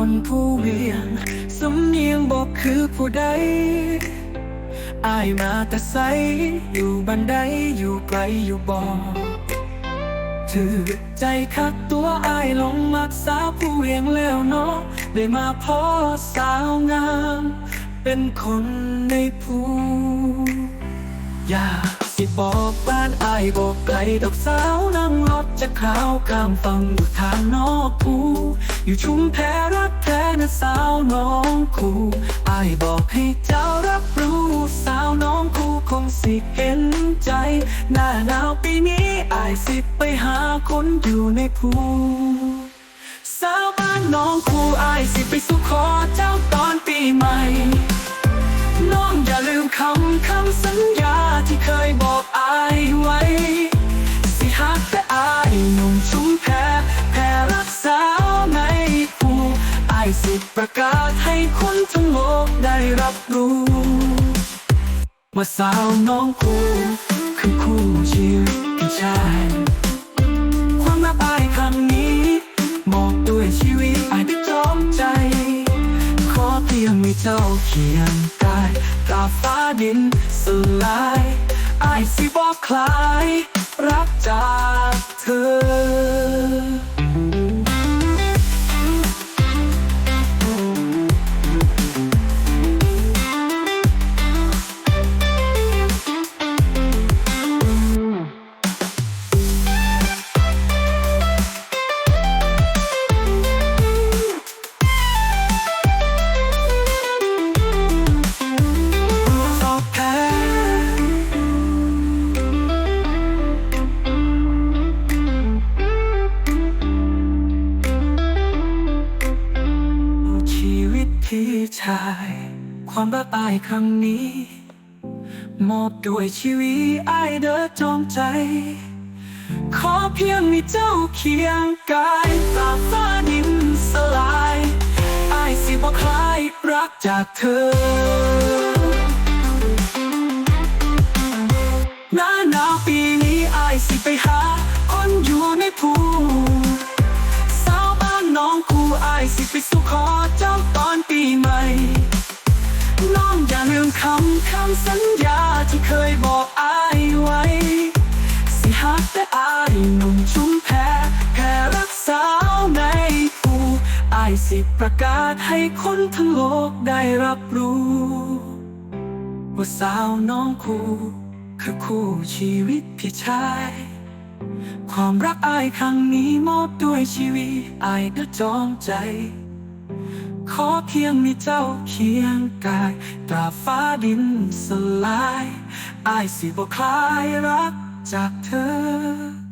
คนผู้เลี้ยงสมิ่งบอกคือผู้ใดอายมาแต่ใส อยู่บันไดอยู่ไกลอยู่บ่ถือใจคักตัวอายลงมักสาวผู้เวียงแล้วเนาะได้มาพอสาวงาม เป็นคนในผู้อยากสิบอกบ้านอายบอกไกลดอกสาวนั่งรถจะขาวข้ามฟังอยู่ทางนอกภูอยู่ชุมแพรักแท้ นะสาวน้องคูอายบอกให้เจ้ารับรู้สาวน้องคูคงสิเห็นใจ หน้าหนาวปีนี้อายสิไปหาคนอยู่ในภูสาวบ้านน้องคูอายสิไปสุขขอเจ้าตอนปีใหม่ ประกาศให้คนทั้งโลกได้รับรู้ ว่าสาวน้องคูคือคู่ชีวิตพี่ชายความรักอายครั้งนี้มอบด้วยชีวิตอายได้จอมใจ ขอเพียงมีเจ้าเคียงกายตราฟ้าดินสลายอายสิบอกคลาย รักจากเธอ ชีวิตพี่ชาย ความรักอายครั้งนี้ มอบด้วยชีวิตอเดอจอมใจ ขอเพียงมีเจ้าเคียงกายตาฟ้าดินสลายไอสิบอกคลายรักจากเธอหน้าหนาวปีนี้ไอสิไปหาคนอยู่ในภูสาวบ้านน้องคูไอสิไปสู่ขอเจ้า คำสัญญาที่เคยบอกอายไว้ สิหักแต่อายหนุ่มชุมแพแค่รักสาวในภูอายสิประกาศให้คนทั้งโลกได้รับรู้ ว่าสาวน้องคูคือคู่ชีวิตพี่ชาย ความรักอายครั้งนี้มอบด้วยชีวิตอายก็จองใจ ขอเพียงมีเจ้าเคียงกาย ตราฟ้าดินสลายอายสิบอกคลายรักจากเธอ